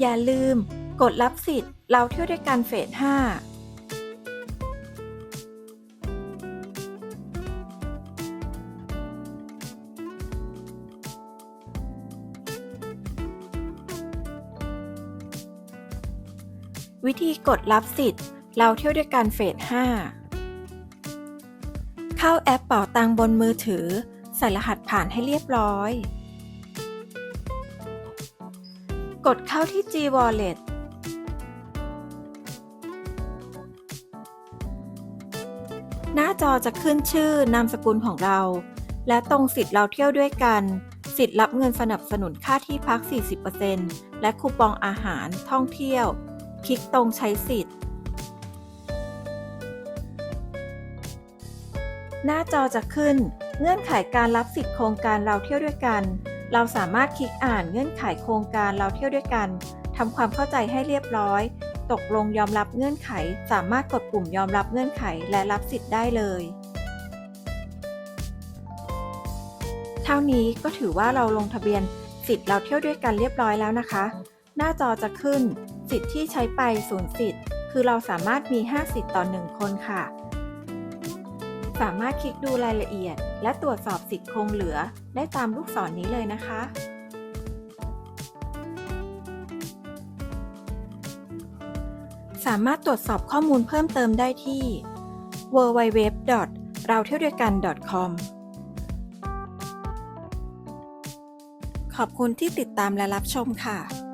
อย่าลืม กดรับสิทธิ์ เราเที่ยวด้วยกันเฟส 5วิธีกดรับสิทธิ์ เราเที่ยวด้วยกันเฟส 5 เข้าแอปเป๋าตังบนมือถือ ใส่รหัสผ่านให้เรียบร้อย กดเข้าที่ G Wallet หน้าจอจะขึ้นชื่อนามสกุลของเรา และตรงสิทธิ์เราเที่ยวด้วยกัน สิทธิ์รับเงินสนับสนุนค่าที่พัก 40%และคูปองอาหารท่องเที่ยว คลิกตรงใช้สิทธิ์ หน้าจอจะขึ้นเงื่อนไขการรับสิทธิ์โครงการเราเที่ยวด้วยกัน เราสามารถคลิกอ่านเงื่อนไขโครงการเราเที่ยวด้วยกันทำความเข้าใจให้เรียบร้อย ตกลงยอมรับเงื่อนไข สามารถกดปุ่มยอมรับเงื่อนไขและรับสิทธิ์ได้เลย เท่านี้ก็ถือว่าเราลงทะเบียนสิทธิ์เราเที่ยวด้วยกันเรียบร้อยแล้วนะคะ หน้าจอจะขึ้น สิทธิ์ที่ใช้ไปศูนย์สิทธิ์ คือเราสามารถมี 5 สิทธิ์ต่อ 1 คนค่ะ สามารถคลิกดูรายละเอียด และตรวจสอบสิทธิ์คงเหลือ ได้ตามลูกศรนนี้เลยนะคะ สามารถตรวจสอบข้อมูลเพิ่มเติมได้ที่ www. เราเที่ยวด้วยกัน .com ขอบคุณที่ติดตามและรับชมค่ะ